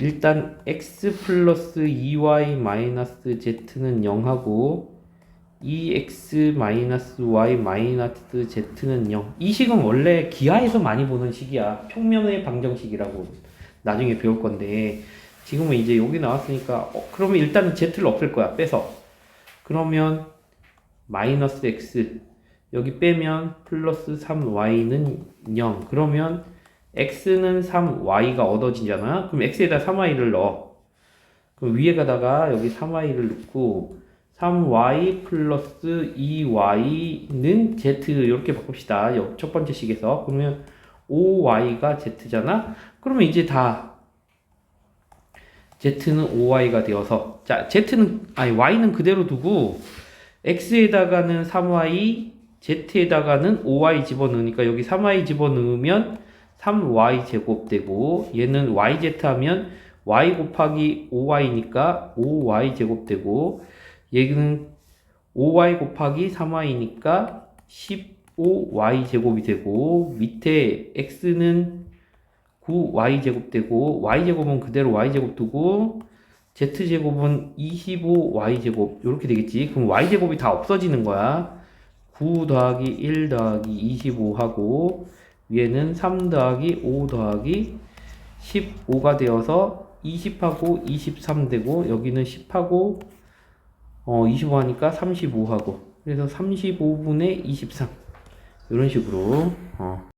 일단 x 플러스 2y 마이너스 z는 0하고 2x 마이너스 y 마이너스 z는 0. 이 식은 원래 기하에서 많이 보는 식이야. 평면의 방정식이라고 나중에 배울 건데 지금은 이제 여기 나왔으니까 어, 그러면 일단은 z를 없앨 거야. 빼서. 그러면 마이너스 x 여기 빼면 플러스 3y는 0. 그러면 x는 3y가 얻어지잖아. 그럼 x에다 3y를 넣어. 그럼 위에다가 여기 3y를 넣고 3y 플러스 2y는 z 이렇게 바꿉시다. 여- 첫 번째 식에서 그러면 5y가 z잖아. 그러면 이제 다 z는 5y가 되어서 자 z는 아니 y는 그대로 두고 x에다가는 3y z에다가는 5y 집어넣으니까 여기 3y 집어넣으면 3y 제곱 되고 얘는 yz 하면 y 곱하기 5y니까 5y 제곱 되고 얘는 5y 곱하기 3y니까 15y 제곱이 되고 밑에 x는 9y 제곱 되고 y 제곱은 그대로 y 제곱 두고 z 제곱은 25y 제곱 이렇게 되겠지. 그럼 y 제곱이 다 없어지는 거야. 9 더하기 1 더하기 25 하고 위에는 3 더하기 5 더하기 15가 되어서 20하고 23 되고 여기는 10하고 어 25 하니까 35 하고. 그래서 35분의 23 이런 식으로 어